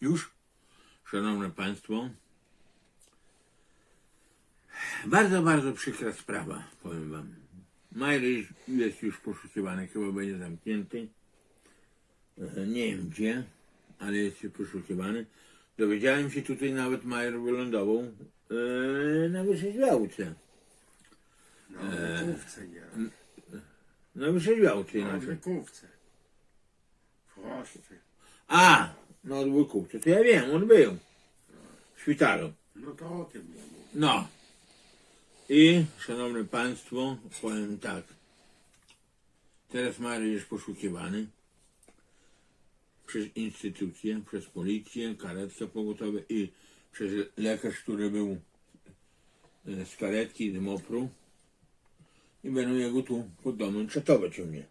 Już, szanowne państwo, bardzo, bardzo przykra sprawa, powiem wam. Majryś jest już poszukiwany, chyba będzie zamknięty. E, Nie wiem gdzie, ale jest już poszukiwany. Dowiedziałem się tutaj nawet Majer wylądował e, na wyszeźwiałce. No, w wykówce nie. Na wyszeźwiałce No, w inaczej. wykówce. W chłoszczy. A, no od Łykówce, to ja wiem, on był w szpitalu. No to o tym nie mówię. No. I, szanowne państwo, powiem tak. Teraz Mary jest poszukiwany przez instytucje, przez policję, karetkę pogotową i przez lekarz, który był e, z karetki, z MOPR-u i będą jego tu pod domem czatować u mnie.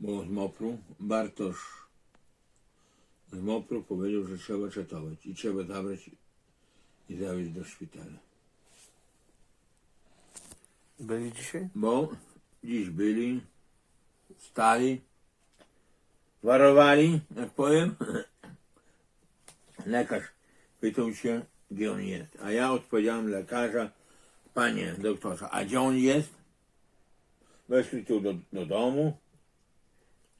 Bo z MOPR-u Bartosz z MOPR-u powiedział, że trzeba czatować i trzeba zabrać i zawieźć do szpitala. Byli dzisiaj? Bo dziś byli, stali, warowali, jak powiem. Lekarz pytał się, gdzie on jest. A ja odpowiedziałem lekarza, panie doktorze, a gdzie on jest? Weszli tu do, do domu,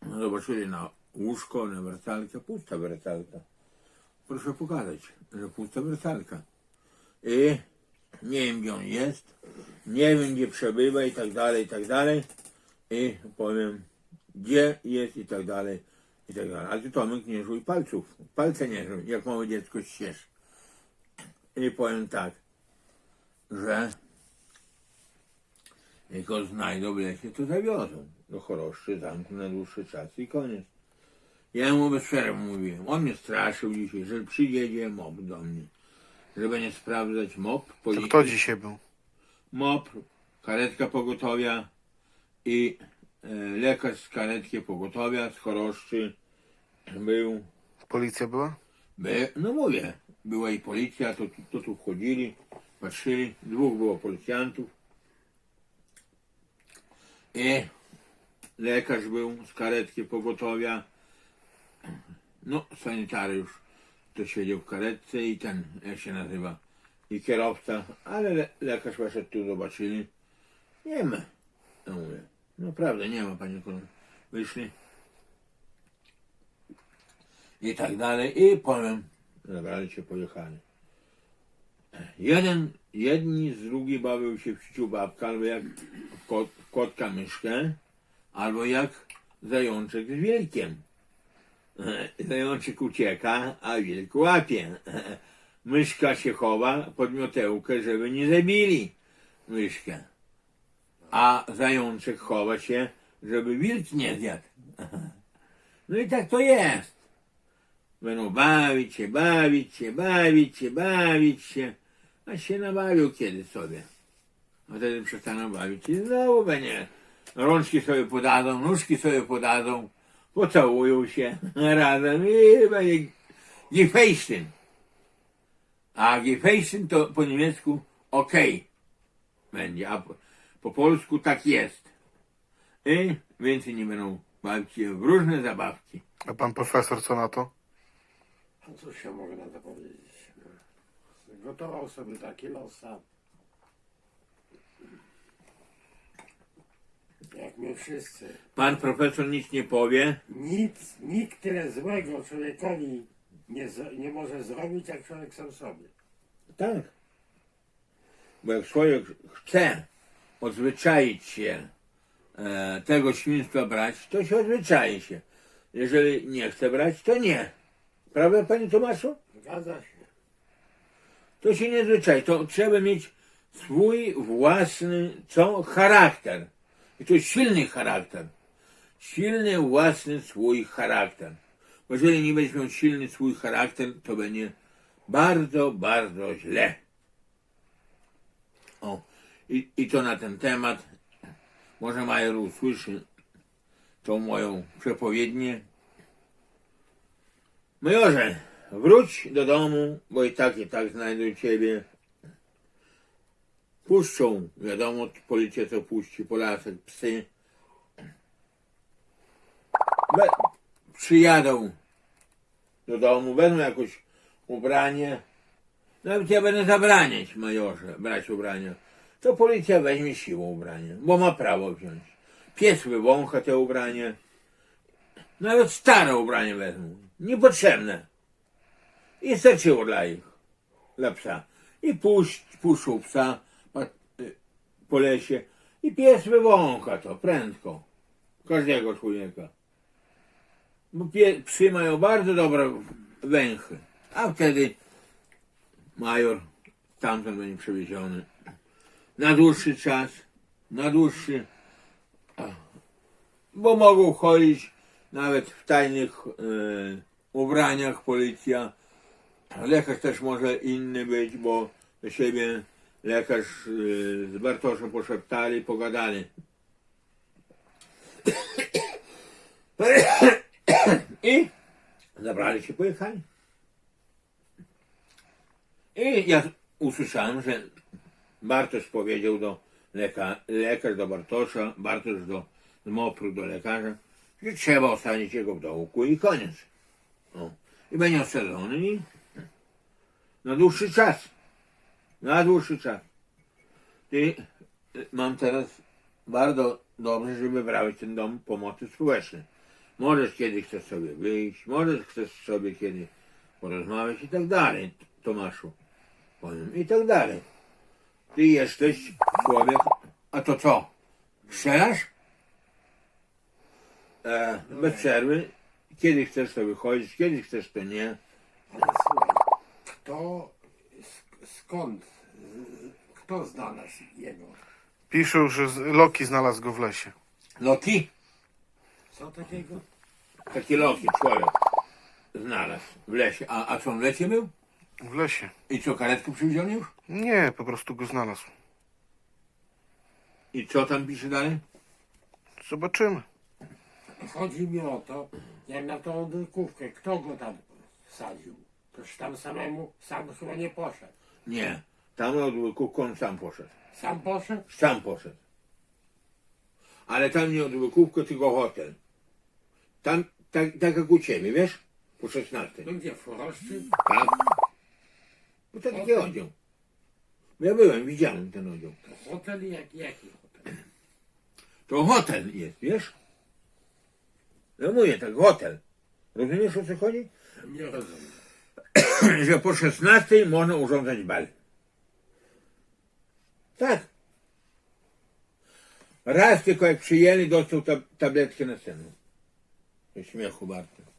zobaczyli na łóżko, na wersalkę, pusta wersalka. Proszę pokazać, że pusta wersalka. I nie wiem, gdzie on jest, nie wiem, gdzie przebywa i tak dalej, i tak dalej. I powiem, gdzie jest i tak dalej, i tak dalej. A ty Tomek nie żuj palców, palce nie żuj, jak małe dziecko ścież. I powiem tak, że jak go znajdą w lesie, to zawiozą do choroszczy, zamku na dłuższy czas i koniec. Ja mu przerwy mówiłem, on mnie straszył dzisiaj, że przyjedzie mop do mnie, żeby nie sprawdzać mop. To kto dzisiaj był? MOP, karetka pogotowia i e, lekarz z karetki pogotowia z choroszczy był, Policja była? by, no mówię, była i policja, to, to tu wchodzili, patrzyli, dwóch było policjantów i lekarz był z karetki pogotowia, no sanitariusz to siedział w karetce i ten, jak się nazywa, i kierowca, ale le, lekarz weszedł tu, zobaczyli. Nie ma. Ja mówię, naprawdę nie ma, panie kolego. Wyszli. I tak dalej. I powiem, zabrali się, pojechali. Jeden, jedni z drugi bawił się w ciu babka, albo jak kot, kotka myszkę, albo jak zajączek z wilkiem. Zajączek ucieka, a wilk łapie. Myszka się chowa pod miotełkę, żeby nie zabili myszkę. A zajączek chowa się, żeby wilk nie zjadł. No i tak to jest. Będą bawić się, bawić się, bawić się, bawić się. A się nabawił kiedy sobie. A wtedy przestaną bawić i znowu będzie. Rączki sobie podadzą, nóżki sobie podadzą, pocałują się razem i będzie gefejszyn. A gefejszyn to po niemiecku ok będzie, a po, po polsku tak jest. I więcej nie będą bawić się w różne zabawki. A pan profesor co na to? A cóż ja mogę na to powiedzieć? Gotował sobie taki los sam. Jak my wszyscy. Pan profesor nic nie powie, Nic, nikt tyle złego człowiekowi nie, z- nie może zrobić, jak człowiek sam sobie. Tak. Bo jak człowiek chce odzwyczaić się e, tego świństwa brać, to się odzwyczai się. Jeżeli nie chce brać, to nie. Prawda, panie Tomaszu? Zgadza się. To się nie zwyczai. To trzeba mieć swój własny, co? Charakter. I to silny charakter. Silny, własny swój charakter. Bo jeżeli nie będziesz miał silny swój charakter, to będzie bardzo, bardzo źle. O, i, i to na ten temat. Może Majer usłyszy tą moją przepowiednię. Majorze, wróć do domu, bo i tak, i tak znajdą ciebie. Puszczą, wiadomo, policja to puści, po lasach psy. Przyjadą do domu, wezmą jakieś ubranie. Nawet ja będę zabraniać majorze brać ubrania. To policja weźmie siłą ubranie, bo ma prawo wziąć. Pies wywącha te ubranie. Nawet stare ubranie wezmą. Niepotrzebne. I starczyło dla ich. Dla psa. I puść, puszczą psa po lesie. I pies wywącha to prędko. Każdego człowieka. Bo pie, psy mają bardzo dobre węchy. A wtedy major tamten będzie przewieziony na dłuższy czas, na dłuższy, bo mogą chodzić nawet w tajnych e, ubraniach policja. Lekarz też może inny być, bo do siebie lekarz e, z Bartoszem poszeptali, pogadali. I zabrali się, pojechali. I ja usłyszałem, że Bartosz powiedział do leka, lekarz do Bartosza, Bartosz do Mopru do lekarza, że trzeba osadzić jego w dołku i koniec. O. I będzie osadzony na dłuższy czas. Na dłuższy czas. I y, mam teraz bardzo dobrze, żeby wybrałeś ten dom pomocy społecznej. Możesz kiedy chcesz sobie wyjść, możesz chcesz sobie kiedy porozmawiać i tak dalej, Tomaszu. Powiem, i tak dalej. Ty jesteś człowiek, a to co? Strzelasz? E, bez przerwy. Kiedy chcesz to wychodzić, kiedy chcesz to nie. Ale słuchaj, skąd, kto znalazł jego? Piszą, że z- Loki znalazł go w lesie. Loki? Co takiego? Taki Loki, człowiek. Znalazł w lesie. A, a co on w lesie był? W lesie. I co, karetkę przywieziony już? Nie, po prostu go znalazł. I co tam pisze dalej? Zobaczymy. Chodzi mi o to, jak na tą drukówkę, kto go tam wsadził? Toż tam samemu, sam chyba nie poszedł. Nie. Tam od on sam poszedł. Sam poszedł? Sam poszedł. Ale tam nie od Łykówkę, tylko hotel. Tam, tak, tak jak u ciebie, wiesz? Po 16. No gdzie, w Choroszczy? Tak? No to taki oddział. Ja byłem, widziałem ten oddział. To hotel jak, jaki hotel? To hotel jest, wiesz? Ja mówię, tak hotel. Rozumiesz o co chodzi? Nie rozumiem. Że po 16 można urządzać bal. Tak. Raz tylko jak przyjęli, dostał tab- tabletkę na scenę. Do śmiechu bardzo.